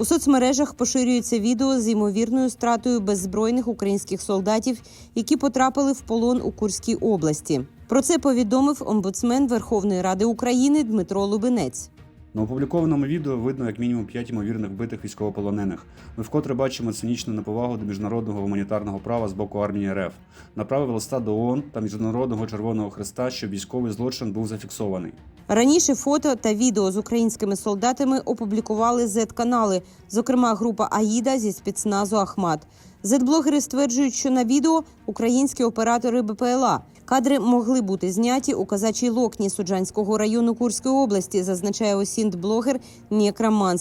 У соцмережах поширюється відео з ймовірною стратою беззбройних українських солдатів, які потрапили в полон у Курській області. Про це повідомив омбудсмен Верховної Ради України Дмитро Лубенець. На опублікованому відео видно як мінімум п'ять ймовірних вбитих військовополонених. Ми вкотре бачимо цинічну неповагу до міжнародного гуманітарного права з боку армії РФ. Направив листа до ООН та Міжнародного Червоного Хреста, щоб військовий злочин був зафіксований. Раніше фото та відео з українськими солдатами опублікували зет-канали, зокрема група Аїда зі спецназу Ахмат. Зет-блогери стверджують, що на відео українські оператори БПЛА. Кадри могли бути зняті у казачій локні Суджанського району Курської області, зазначає осінт-блогер Нєкра.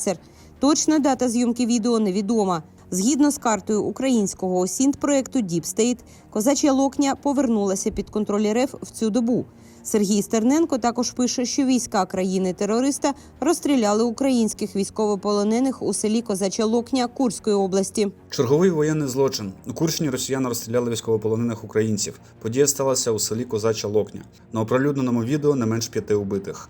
Точна дата зйомки відео невідома. Згідно з картою українського осінт-проекту Deep State, козача локня повернулася під контроль РФ в цю добу. Сергій Стерненко також пише, що війська країни-терориста розстріляли українських військовополонених у селі Козача Локня Курської області. Черговий воєнний злочин. У Курщині росіяни розстріляли військовополонених українців. Подія сталася у селі Козача Локня. На оприлюдненому відео не менш п'яти убитих.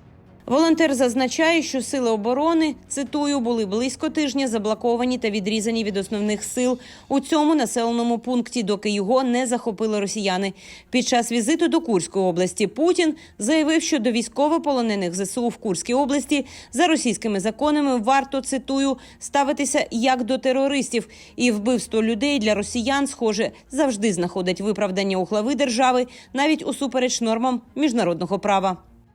Волонтер зазначає, що сили оборони цитую були близько тижня заблоковані та відрізані від основних сил у цьому населеному пункті, доки його не захопили росіяни. Під час візиту до Курської області Путін заявив, що до військовополонених ЗСУ в Курській області за російськими законами варто цитую ставитися як до терористів, і вбивство людей для росіян, схоже, завжди знаходить виправдання у глави держави, навіть усупереч нормам міжнародного права.